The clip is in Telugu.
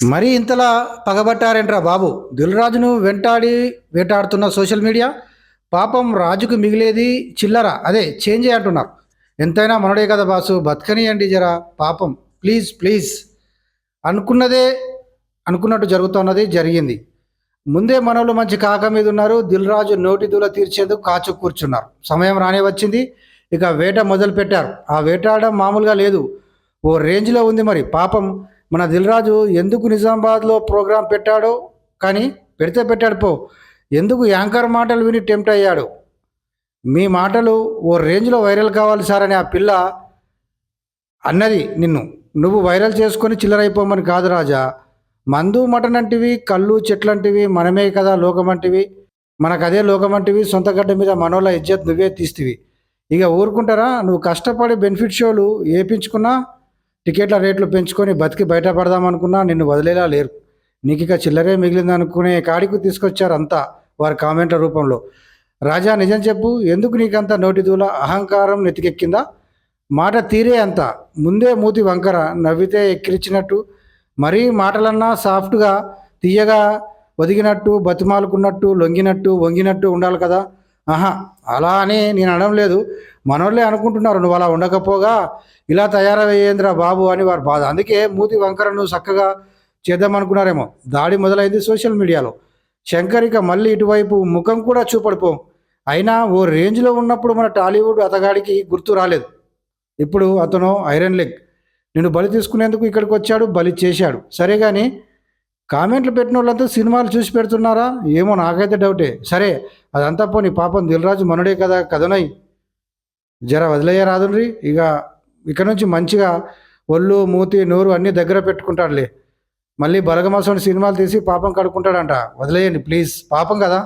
మరీ ఇంతలా పగబట్టారేంట్రా బాబు? దిల్రాజును వెంటాడి వేటాడుతున్న సోషల్ మీడియా పాపం రాజుకు మిగిలేది చిల్లర. అదే చేంజ్ అంటున్నారు. ఎంతైనా మనడే కదా బాసు బతకనియండి జరా పాపం. Please please. అనుకున్నదే అనుకున్నట్టు జరుగుతున్నది జరిగింది. ముందే మనోళ్ళు మంచి కాక మీద ఉన్నారు. దిల్రాజు నోటి దూల తీర్చేందుకు కాచు కూర్చున్నారు. సమయం రానే వచ్చింది. ఇక వేట మొదలు పెట్టారు ఆ వేటాడడం మామూలుగా లేదు. ఓ రేంజ్లో ఉంది మరి. పాపం మన దిల్రాజు ఎందుకు నిజామాబాద్లో ప్రోగ్రాం పెట్టాడో కానీ పెడితే పెట్టాడు పో. ఎందుకు యాంకర్ మాటలు విని టెంప్ట్ అయ్యాడు? మీ మాటలు ఓ రేంజ్లో వైరల్ కావాలి సార్ అని ఆ పిల్ల అన్నది నిన్ను. నువ్వు వైరల్ చేసుకొని చిల్లరైపోమని కాదు రాజా. మందు మటన్ అంటివి కళ్ళు చెట్లంటివి మనమే కదా లోకమంటివి మనకు అదే లోకమంటివి సొంత గడ్డ మీద మనోళ్ళ ఇజ్జత్ నువ్వే తీస్తివి. ఇక ఊరుకుంటారా? నువ్వు కష్టపడి బెనిఫిట్ షోలు ఏపించుకున్నా టికెట్ల రేట్లు పెంచుకొని బతికి బయటపడదామనుకున్నా నిన్ను వదిలేలా లేరు. నీకు ఇక చిల్లరే మిగిలింది అనుకునే కాడికి తీసుకొచ్చారు అంతా వారి కామెంట్ల రూపంలో. రాజా నిజం చెప్పు ఎందుకు నీకంత నోటి దూల అహంకారం నెతికెక్కిందా? మాట తీరే అంత ముందే మూతి వంకర నవ్వితే ఎక్కిరిచినట్టు మరీ మాటలన్నా సాఫ్ట్గా తీయగా ఒదిగినట్టు బతిమాలుకున్నట్టు లొంగినట్టు వంగినట్టు ఉండాలి కదా. ఆహా అలా అని నేను అనడం లేదు. మనోళ్ళే అనుకుంటున్నారు నువ్వు అలా ఉండకపోగా ఇలా తయారయ్యేంద్రా బాబు అని వారి బాధ. అందుకే మూతి వంకరను చక్కగా చేద్దామనుకున్నారేమో. దాడి మొదలైంది సోషల్ మీడియాలో. శంకర్ ఇక మళ్ళీ ఇటువైపు ముఖం కూడా చూపడిపోం. అయినా ఓ రేంజ్లో ఉన్నప్పుడు మన టాలీవుడ్ అతగాడికి గుర్తు రాలేదు. ఇప్పుడు అతను ఐరన్ లెగ్. నేను బలి తీసుకునేందుకు ఇక్కడికి వచ్చాడు బలి చేశాడు. సరే కానీ కామెంట్లు పెట్టిన వాళ్ళంతా సినిమాలు చూసి పెడుతున్నారా? ఏమో నాకైతే డౌటే. సరే అదంతా పోనీ పాపం దిల్రాజు మనుడే కదా కథనై. జర వదిలేయ రాదుండ్రి ఇక ఇక్కడ నుంచి మంచిగా ఒళ్ళు మూతి నోరు అన్నీ దగ్గర పెట్టుకుంటాడులే. మళ్ళీ బలగమాసం సినిమాలు తీసి పాపం కడుక్కుంటాడంట. వదిలేయండి ప్లీజ్. పాపం కదా.